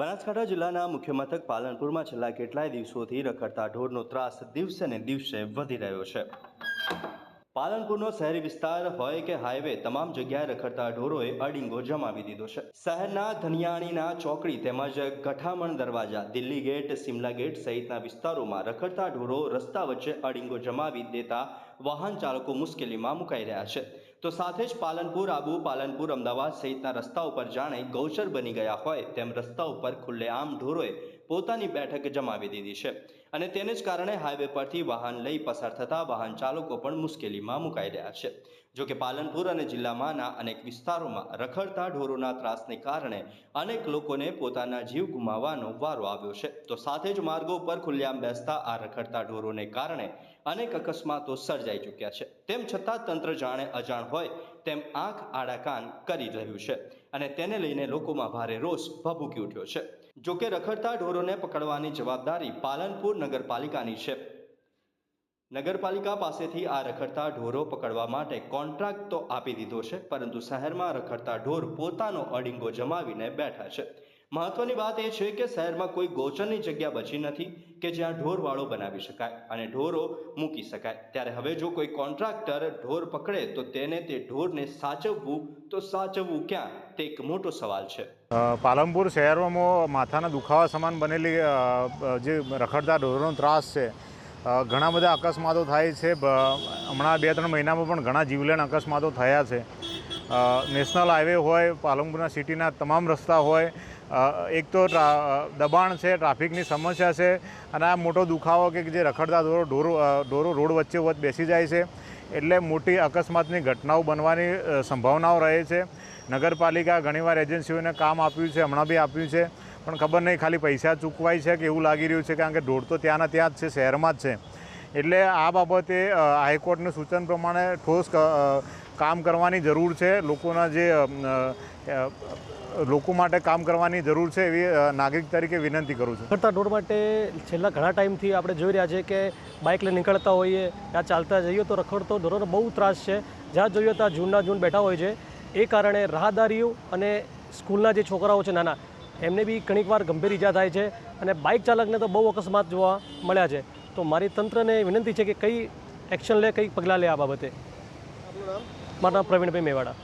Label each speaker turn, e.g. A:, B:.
A: બનાસકાંઠા જિલ્લાના મુખ્ય મથક પાલનપુરમાં છેલ્લા કેટલાય દિવસોથી રખડતા ઢોરનો ત્રાસ દિવસે ને દિવસે વધી રહ્યો છે. પાલનપુરનો શહેરી વિસ્તાર હોય કે હાઈવે, તમામ જગ્યાએ રખડતા ઢોરોએ અડીંગો જમાવી દીધો છે. શહેરના ધનિયાણીના ચોકડી તેમજ ગઠામણ દરવાજા, દિલ્હી ગેટ, સિમલા ગેટ સહિતના વિસ્તારોમાં રખડતા ઢોરો રસ્તા વચ્ચે અડીંગો જમાવી દેતા વાહન ચાલકો મુશ્કેલીમાં મુકાઈ રહ્યા છે. તો સાથે જ પાલનપુર, આબુ, પાલનપુર, અમદાવાદ સહિતના રસ્તા ઉપર જાણે ગૌચર બની ગયા હોય તેમ રસ્તા ઉપર ખુલ્લેઆમ ઢોરોએ પોતાની બેઠક જમાવી દીધી છે. અને તેને જ કારણે હાઈવે પરથી વાહન લઈ પસાર થતા વાહન ચાલકો પણ મુશ્કેલીમાં મુકાઈ રહ્યા છે. જો કે પાલનપુર અને જિલ્લામાંના અનેક વિસ્તારોમાં રખડતા ઢોરોના ત્રાસને કારણે અનેક લોકોને પોતાના જીવ ગુમાવવાનો વારો આવ્યો છે. તો સાથે જ માર્ગો પર ખુલ્લેઆમ બેસતા આ રખડતા ઢોરોને કારણે અનેક અકસ્માતો સર્જાઈ ચૂક્યા છે. તેમ છતાં તંત્ર જાણે અજાણ હોય તેમ આંખ આડા કાન કરી રહ્યું છે અને તેને લઈને લોકોમાં ભારે રોષ ભભૂકી ઉઠ્યો છે. જો કે રખડતા ઢોરોને પકડવાની જવાબદારી પાલનપુર નગરપાલિકાની છે. નગરપાલિકા પાસેથી આ રખડતા ઢોરો પકડવા માટે કોન્ટ્રાક્ટ તો આપી દીધો છે, પરંતુ શહેરમાં રખડતા ઢોર પોતાનો અડીંગો જમાવીને બેઠા છે. મહત્વની વાત એ છે કે શહેરમાં કોઈ ગોચરની જગ્યા બચી નથી કે જ્યાં ઢોરવાળો બનાવી શકાય અને ઢોરો મૂકી શકાય. ત્યારે હવે જો કોઈ કોન્ટ્રાક્ટર ઢોર પકડે તો તેને તે ઢોરને સાચવવું, તો સાચવવું ક્યાં? તે એક મોટો સવાલ છે.
B: પાલનપુર શહેરમાં માથાના દુખાવા સમાન બનેલી જે રખડતા ઢોરોનો ત્રાસ છે ઘણા બધા અકસ્માતો થાય છે. હમણાં બે ત્રણ મહિનામાં પણ ઘણા જીવલેણ અકસ્માતો થયા છે. નેશનલ હાઈવે હોય, પાલનપુરના સિટીના તમામ રસ્તા હોય એક તો દબાણ છે, ટ્રાફિકની સમસ્યા છે, અને આ મોટો દુખાવો કે જે રખડતા ઢોરો ઢોરો ઢોરો રોડ વચ્ચે વચ્ચે બેસી જાય છે, એટલે મોટી અકસ્માતની ઘટનાઓ બનવાની સંભાવનાઓ રહે છે. નગરપાલિકા ઘણીવાર એજન્સીઓને કામ આપ્યું છે, હમણાં બી આપ્યું છે, પણ ખબર નહીં, ખાલી પૈસા ચૂકવાય છે કે એવું લાગી રહ્યું છે, કારણ કે ઢોર તો ત્યાંના ત્યાં જ છે, શહેરમાં જ છે. એટલે આ બાબતે હાઈકોર્ટનું સૂચન પ્રમાણે ઠોસ કામ કરવાની જરૂર છે લોકોના જે લોકો માટે કામ કરવાની જરૂર છે એવી નાગરિક તરીકે વિનંતી કરું છું.
C: રખડતા ઢોર માટે છેલ્લા ઘણા ટાઈમથી આપણે જોઈ રહ્યા છે કે બાઇક લઈને નીકળતા હોઈએ ત્યાં ચાલતા જઈએ તો રખડતો ઢોરોનો બહુ ત્રાસ છે. જ્યાં જોઈએ ત્યાં જૂનના જૂન બેઠા હોય છે. એ કારણે રાહદારીઓ અને સ્કૂલના જે છોકરાઓ છે નાના એમને બી ઘણીક વાર ગંભીર ઈજા થાય છે અને બાઇક ચાલકને તો બહુ અકસ્માત જોવા મળ્યા છે. તો મારી તંત્રને વિનંતી છે કે કઈ એક્શન લે કઈ પગલાં લે આ બાબતે? મારું નામ પ્રવીણભાઈ મેવાડા